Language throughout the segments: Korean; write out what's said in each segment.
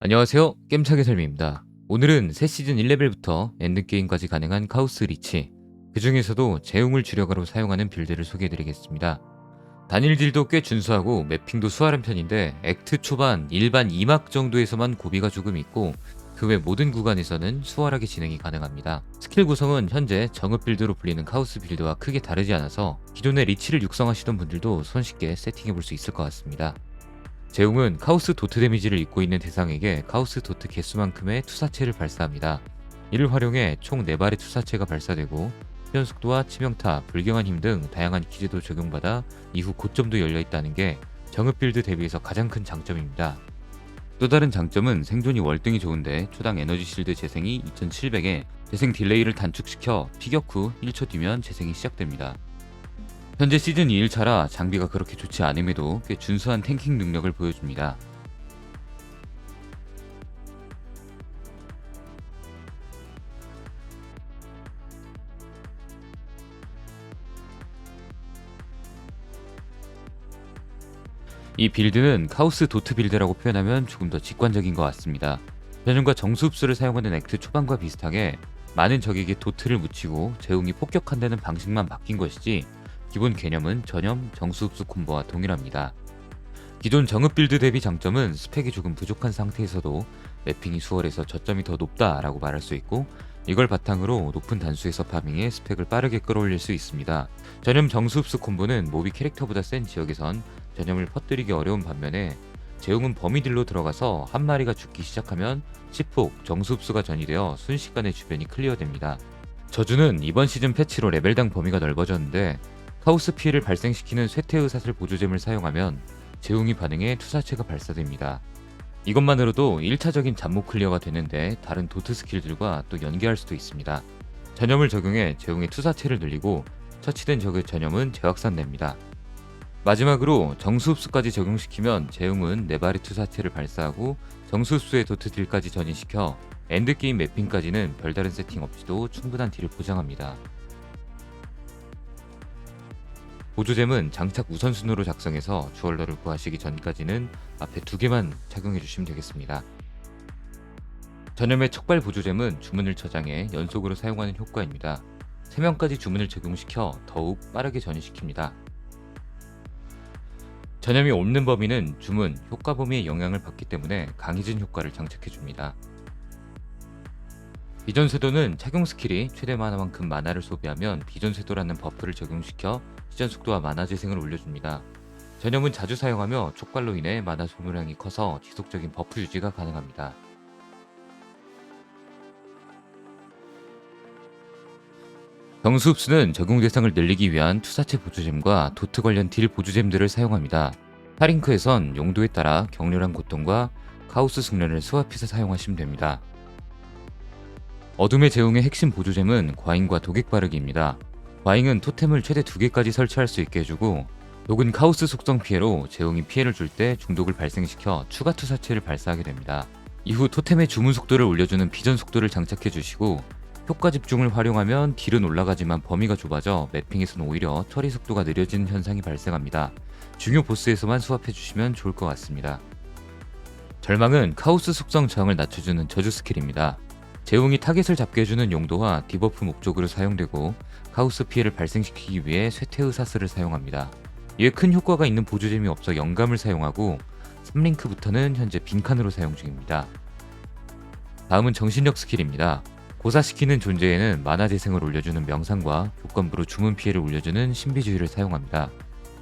안녕하세요. 겜차게 설미입니다. 오늘은 새 시즌 1레벨부터 엔드게임까지 가능한 카우스 리치, 그 중에서도 재웅을 주력으로 사용하는 빌드를 소개해드리겠습니다. 단일 딜도 꽤 준수하고 매핑도 수월한 편인데 액트 초반 일반 2막 정도에서만 고비가 조금 있고 그 외 모든 구간에서는 수월하게 진행이 가능합니다. 스킬 구성은 현재 정읍 빌드로 불리는 카우스 빌드와 크게 다르지 않아서 기존의 리치를 육성하시던 분들도 손쉽게 세팅해볼 수 있을 것 같습니다. 제웅은 카우스 도트 데미지를 입고 있는 대상에게 카우스 도트 개수만큼의 투사체를 발사합니다. 이를 활용해 총 4발의 투사체가 발사되고 회전 속도와 치명타, 불경한 힘 등 다양한 기제도 적용받아 이후 고점도 열려 있다는 게 정읍 빌드 대비해서 가장 큰 장점입니다. 또 다른 장점은 생존이 월등히 좋은데 초당 에너지 실드 재생이 2700에 재생 딜레이를 단축시켜 피격 후 1초 뒤면 재생이 시작됩니다. 현재 시즌 2일차라 장비가 그렇게 좋지 않음에도 꽤 준수한 탱킹 능력을 보여줍니다. 이 빌드는 카우스 도트 빌드라고 표현하면 조금 더 직관적인 것 같습니다. 전형과 정수 흡수를 사용하는 액트 초반과 비슷하게 많은 적에게 도트를 묻히고 제웅이 폭격한다는 방식만 바뀐 것이지 기본 개념은 전염, 정수 흡수 콤보와 동일합니다. 기존 정읍 빌드 대비 장점은 스펙이 조금 부족한 상태에서도 맵핑이 수월해서 저점이 더 높다라고 말할 수 있고 이걸 바탕으로 높은 단수에서 파밍해 스펙을 빠르게 끌어올릴 수 있습니다. 전염 정수 흡수 콤보는 모비 캐릭터보다 센 지역에선 전염을 퍼뜨리기 어려운 반면에 제웅은 범위들로 들어가서 한 마리가 죽기 시작하면 시폭, 정수 흡수가 전이되어 순식간에 주변이 클리어됩니다. 저주는 이번 시즌 패치로 레벨당 범위가 넓어졌는데 카우스 피해를 발생시키는 쇠퇴의사슬 보조잼을 사용하면 제웅이 반응해 투사체가 발사됩니다. 이것만으로도 1차적인 잡목 클리어가 되는데 다른 도트 스킬들과 또 연계할 수도 있습니다. 전염을 적용해 제웅의 투사체를 늘리고 처치된 적의 전염은 재확산됩니다. 마지막으로 정수흡수까지 적용시키면 제웅은 네 발의 투사체를 발사하고 정수흡수의 도트 딜까지 전이시켜 엔드게임 매핑까지는 별다른 세팅 없이도 충분한 딜을 보장합니다. 보조잼은 장착 우선순위로 작성해서 주얼러를 구하시기 전까지는 앞에 두 개만 착용해 주시면 되겠습니다. 전염의 척발 보조잼은 주문을 저장해 연속으로 사용하는 효과입니다. 3명까지 주문을 적용시켜 더욱 빠르게 전이시킵니다. 전염이 없는 범위는 주문, 효과 범위의 영향을 받기 때문에 강해진 효과를 장착해 줍니다. 비전 쇄도는 착용 스킬이 최대 만화만큼 만화를 소비하면 비전 쇄도라는 버프를 적용시켜 시전 속도와 만화 재생을 올려줍니다. 전염은 자주 사용하며 촉발로 인해 만화 소모량이 커서 지속적인 버프 유지가 가능합니다. 정수 흡수는 적용 대상을 늘리기 위한 투사체 보조잼과 도트 관련 딜 보조잼들을 사용합니다. 타링크에선 용도에 따라 격렬한 고통과 카오스 숙련을 수합해서 사용하시면 됩니다. 어둠의 제웅의 핵심 보조잼은 과잉과 독액 바르기입니다. 과잉은 토템을 최대 2개까지 설치할 수 있게 해주고 독은 카오스 속성 피해로 제웅이 피해를 줄 때 중독을 발생시켜 추가 투사체를 발사하게 됩니다. 이후 토템의 주문 속도를 올려주는 비전 속도를 장착해 주시고 효과 집중을 활용하면 딜은 올라가지만 범위가 좁아져 매핑에서는 오히려 처리 속도가 느려지는 현상이 발생합니다. 중요 보스에서만 수합해 주시면 좋을 것 같습니다. 절망은 카오스 속성 저항을 낮춰주는 저주 스킬입니다. 제웅이 타겟을 잡게 해주는 용도와 디버프 목적으로 사용되고 카오스 피해를 발생시키기 위해 쇠퇴 의사슬을 사용합니다. 이에 큰 효과가 있는 보조잼이 없어 영감을 사용하고 3링크부터는 현재 빈칸으로 사용 중입니다. 다음은 정신력 스킬입니다. 고사시키는 존재에는 만화 재생을 올려주는 명상과 교관부로 주문 피해를 올려주는 신비주의를 사용합니다.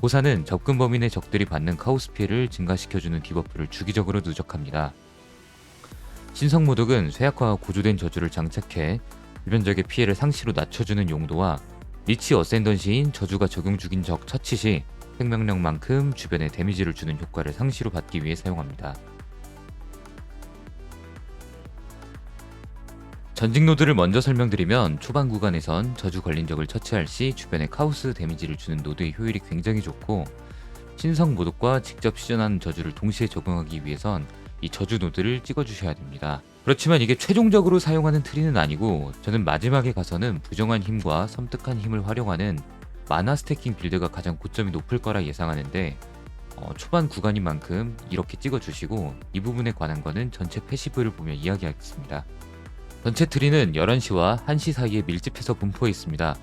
고사는 접근 범위 내 적들이 받는 카오스 피해를 증가시켜주는 디버프를 주기적으로 누적합니다. 신성 모독은 쇠약화와 고조된 저주를 장착해 주변적의 피해를 상시로 낮춰주는 용도와 리치 어센던 시인 저주가 적용 중인 적 처치 시 생명력만큼 주변에 데미지를 주는 효과를 상시로 받기 위해 사용합니다. 전직 노드를 먼저 설명드리면 초반 구간에선 저주 걸린 적을 처치할 시 주변에 카오스 데미지를 주는 노드의 효율이 굉장히 좋고 신성 모독과 직접 시전하는 저주를 동시에 적용하기 위해선 이 저주 노드를 찍어주셔야 됩니다. 그렇지만 이게 최종적으로 사용하는 트리는 아니고 저는 마지막에 가서는 부정한 힘과 섬뜩한 힘을 활용하는 마나 스태킹 빌드가 가장 고점이 높을 거라 예상하는데 어, 초반 구간인 만큼 이렇게 찍어주시고 이 부분에 관한 거는 전체 패시브를 보며 이야기하겠습니다. 전체 트리는 11시와 1시 사이에 밀집해서 분포해 있습니다.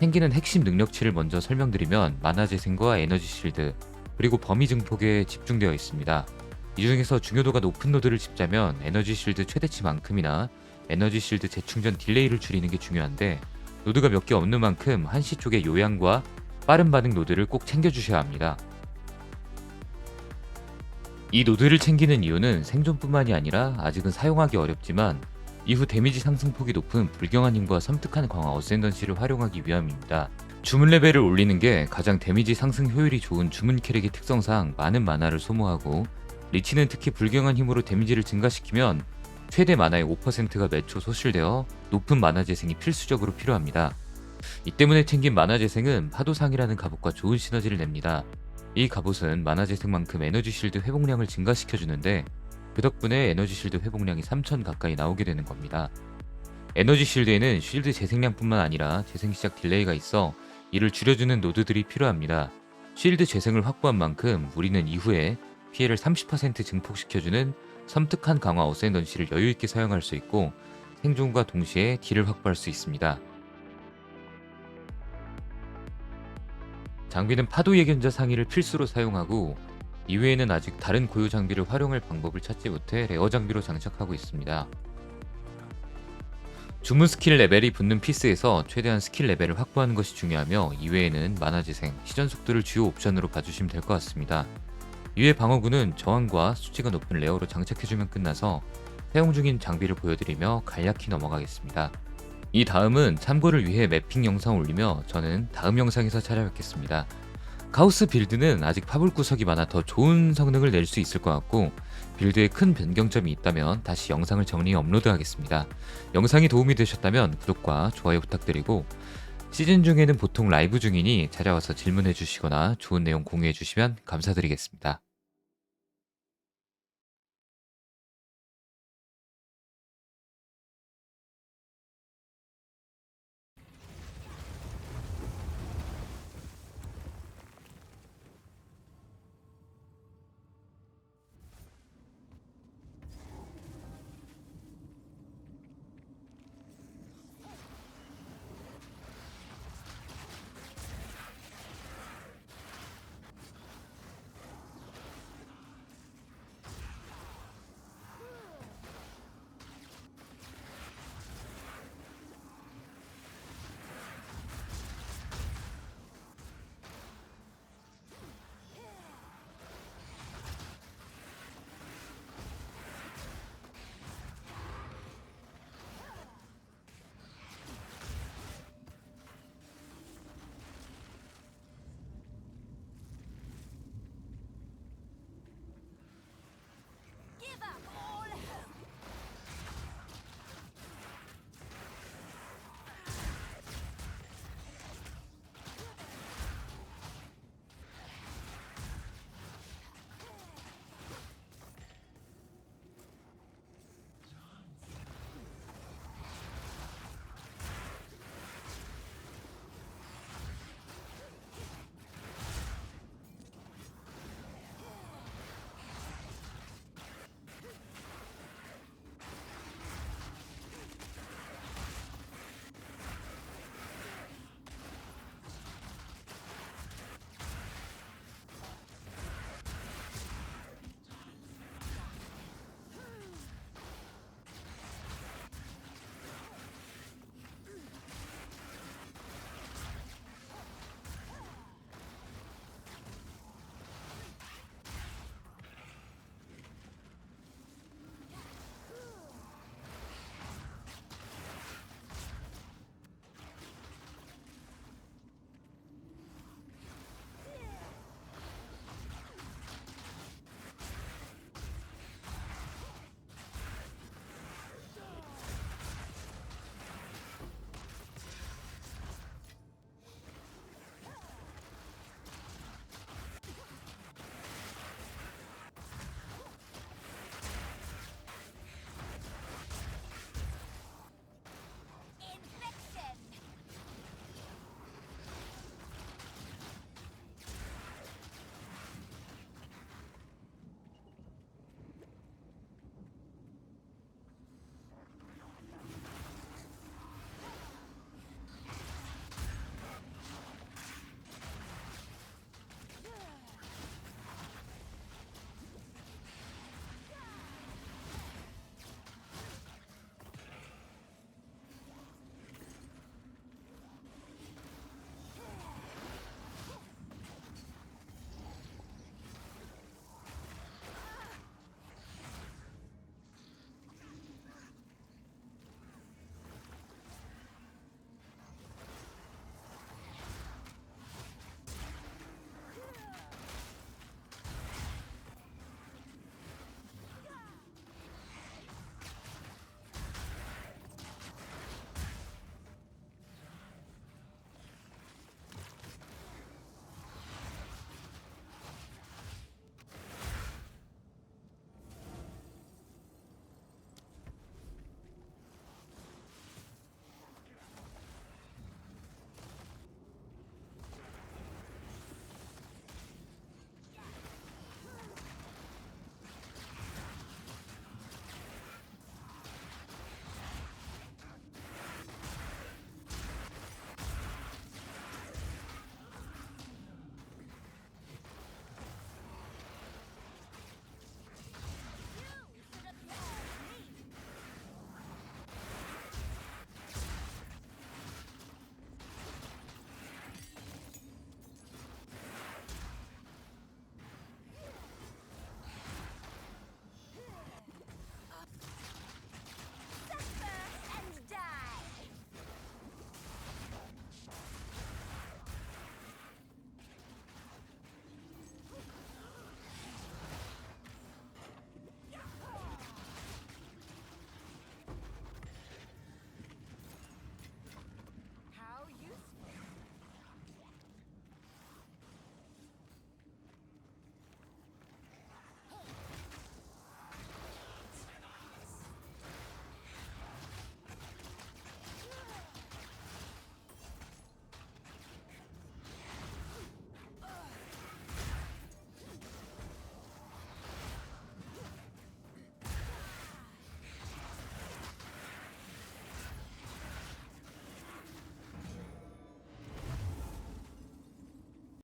생기는 핵심 능력치를 먼저 설명드리면 만화 재생과 에너지 실드 그리고 범위 증폭에 집중되어 있습니다. 이 중에서 중요도가 높은 노드를 짚자면 에너지 실드 최대치만큼이나 에너지 실드 재충전 딜레이를 줄이는 게 중요한데 노드가 몇 개 없는 만큼 한시 쪽의 요양과 빠른 반응 노드를 꼭 챙겨주셔야 합니다. 이 노드를 챙기는 이유는 생존뿐만이 아니라 아직은 사용하기 어렵지만 이후 데미지 상승폭이 높은 불경한 힘과 섬뜩한 강화 어센던시를 활용하기 위함입니다. 주문 레벨을 올리는 게 가장 데미지 상승 효율이 좋은 주문 캐릭의 특성상 많은 만화를 소모하고 리치는 특히 불경한 힘으로 데미지를 증가시키면 최대 만화의 5%가 매초 소실되어 높은 만화 재생이 필수적으로 필요합니다. 이 때문에 챙긴 만화 재생은 파도상이라는 갑옷과 좋은 시너지를 냅니다. 이 갑옷은 만화 재생만큼 에너지 실드 회복량을 증가시켜주는데 그 덕분에 에너지 실드 회복량이 3000 가까이 나오게 되는 겁니다. 에너지 실드에는 실드 재생량뿐만 아니라 재생 시작 딜레이가 있어 이를 줄여주는 노드들이 필요합니다. 실드 재생을 확보한 만큼 우리는 이후에 피해를 30% 증폭시켜주는 섬뜩한 강화 어센 던시를 여유있게 사용할 수 있고 생존과 동시에 딜을 확보할 수 있습니다. 장비는 파도 예견자 상의를 필수로 사용하고 이외에는 아직 다른 고유 장비를 활용할 방법을 찾지 못해 레어 장비로 장착하고 있습니다. 주문 스킬 레벨이 붙는 피스에서 최대한 스킬 레벨을 확보하는 것이 중요하며 이외에는 만화 재생, 시전 속도를 주요 옵션으로 봐주시면 될 것 같습니다. 이외 방어구는 저항과 수치가 높은 레어로 장착해주면 끝나서 사용 중인 장비를 보여드리며 간략히 넘어가겠습니다. 이 다음은 참고를 위해 매핑 영상 올리며 저는 다음 영상에서 찾아뵙겠습니다. 가우스 빌드는 아직 파볼 구석이 많아 더 좋은 성능을 낼 수 있을 것 같고 빌드에 큰 변경점이 있다면 다시 영상을 정리해 업로드하겠습니다. 영상이 도움이 되셨다면 구독과 좋아요 부탁드리고 시즌 중에는 보통 라이브 중이니 찾아와서 질문해 주시거나 좋은 내용 공유해 주시면 감사드리겠습니다.